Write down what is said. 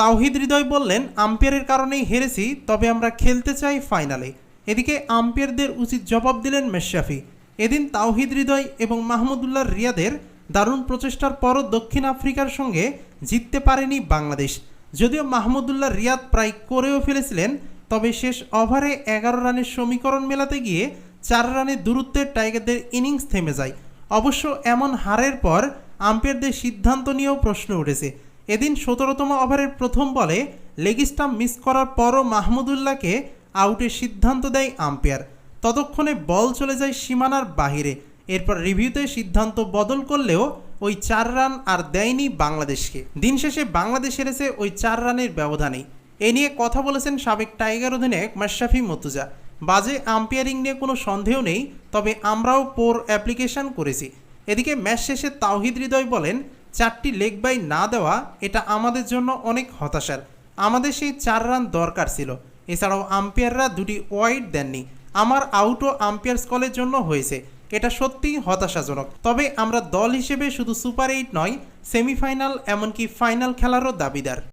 তাওহিদ হৃদয় বললেন, আম্পায়ারের কারণেই হেরেছি, তবে আমরা খেলতে চাই ফাইনালে। এদিকে আম্পায়ারদের উচিত জবাব দিলেন মেশরাফি। এদিন তাওহিদ হৃদয় এবং মাহমুদুল্লাহ রিয়াদের দারুণ প্রচেষ্টার পরও দক্ষিণ আফ্রিকার সঙ্গে জিততে পারেনি বাংলাদেশ। যদিও মাহমুদুল্লাহ রিয়াদ প্রায় করেও ফেলেছিলেন, তবে শেষ ওভারে এগারো রানের সমীকরণ মেলাতে গিয়ে চার রানের দূরত্বের টাইগারদের ইনিংস থেমে যায়। অবশ্য এমন হারের পর আম্পায়ারদের সিদ্ধান্ত নিয়েও প্রশ্ন উঠেছে। এদিন সতেরোতম ওভারের প্রথম বলে লেগ স্টাম্প মিস করার পরও মাহমুদুল্লাহকে আউটের সিদ্ধান্ত দেয় আম্পায়ার। ততক্ষণে বল চলে যায় সীমানার বাহিরে। এরপর রিভিউতে সিদ্ধান্ত বদল করলেও ওই চার রান আর দেয়নি বাংলাদেশকে। দিন শেষে বাংলাদেশ হেরেছে ওই চার রানের ব্যবধানেই। এ নিয়ে কথা বলেছেন সাবেক টাইগার অধিনায়ক মাশরাফি মতুজা বাজে আম্পায়ারিং নিয়ে কোনো সন্দেহ নেই, তবে আমরাও পোর অ্যাপ্লিকেশন করেছি। এদিকে ম্যাচ শেষে তাওহিদ হৃদয় বলেন চারটি লেগ বাই না দেওয়া, এটা আমাদের জন্য অনেক হতাশার। আমাদের সেই চার রান দরকার ছিল। এছাড়াও আম্পায়াররা দুটি ওয়াইড দেননি। আমার আউটও আম্পায়ার্স কলের জন্য হয়েছে। এটা সত্যিই হতাশাজনক। তবে আমরা দল হিসেবে শুধু সুপার এইট নয়, সেমিফাইনাল, এমনকি ফাইনাল খেলারও দাবিদার।